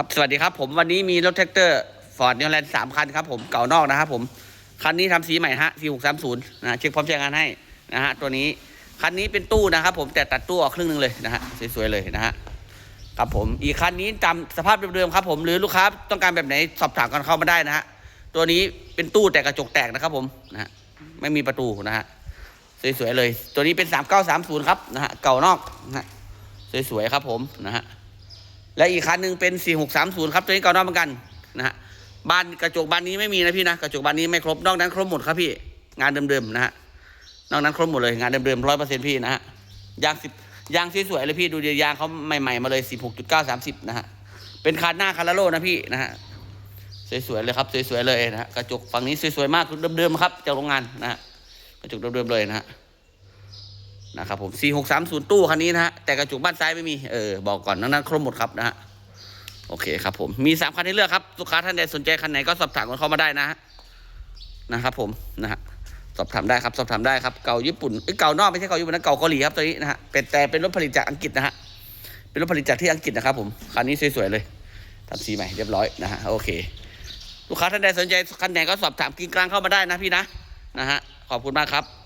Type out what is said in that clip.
ครับสวัสดีครับผมวันนี้มีรถแท็กเตอร์ฟอร์ดนิวแลนด์สามคันครับผมเก่านอกนะครับผมคันนี้ทำสีใหม่ฮะสีหกสามศูนย์นะเช็คพร้อมใช้งานให้นะฮะตัวนี้คันนี้เป็นตู้นะครับผมแต่ตัดตู้ออกครึ่งหนึงเลยนะฮะสวยๆเลยนะฮะครับผมอีกคันนี้จำสภาพเดิมๆครับผมหรือลูกค้าต้องการแบบไหนสอบถามกันเข้ามาได้นะฮะตัวนี้เป็นตู้แต่กระจกแตกนะครับผมนะฮะไม่มีประตูนะฮะสวยๆเลย ตัวนี้เป็นสามเก้าสามศูนย์ครับนะฮะเก่านอกนะฮะสวยๆครับผมนะฮะ และอีกคันหนึ่งเป็น4630ครับตัวนี้เก่านอกเหมือนกันนะฮะบานกระจกบานนี้ไม่มีนะพี่นะกระจกบานนี้ไม่ครบนอกนั้นครบหมดครับพี่งานเดิมๆนะฮะนอกนั้นครบหมดเลยงานเดิมๆร้อยเปอร์เซ็นต์พี่นะฮะยางสิบยางสวยๆเลยพี่ดูดียางเขาใหม่ๆมาเลย16.9 30นะฮะเป็นคันหน้าคาราโลนะพี่นะฮะสวยๆเลยครับสวยๆเลยนะฮะกระจกฝั่งนี้สวยๆมากเดิมๆครับจากโรงงานนะฮะกระจกเดิมๆเลยนะฮะ นะครับผม 4630 ตู้คันนี้นะฮะ แต่กระจกบ้านซ้ายไม่มี เออ บอกก่อนนั้นนั้นครบหมดครับนะฮะ โอเคครับผม มีสามคันให้เลือกครับ ลูกค้าท่านใดสนใจคันไหนก็สอบถามกันเข้ามาได้นะฮะ นะครับผม นะฮะ สอบถามได้ครับ สอบถามได้ครับ เก่าญี่ปุ่น เอ้ย เก่านอกไม่ใช่เก่าญี่ปุ่นนะ เก่าเกาหลีครับตัวนี้นะฮะ เป็นแต่เป็นรถผลิตจากอังกฤษนะฮะ เป็นรถผลิตจากที่อังกฤษนะครับผม คันนี้สวยๆเลยทำสีใหม่เรียบร้อยนะฮะ โอเค ลูกค้าท่านใดสนใจคันไหนก็สอบถามกินกลางเข้ามาได้นะพี่นะ นะฮะ ขอบคุณมากครับ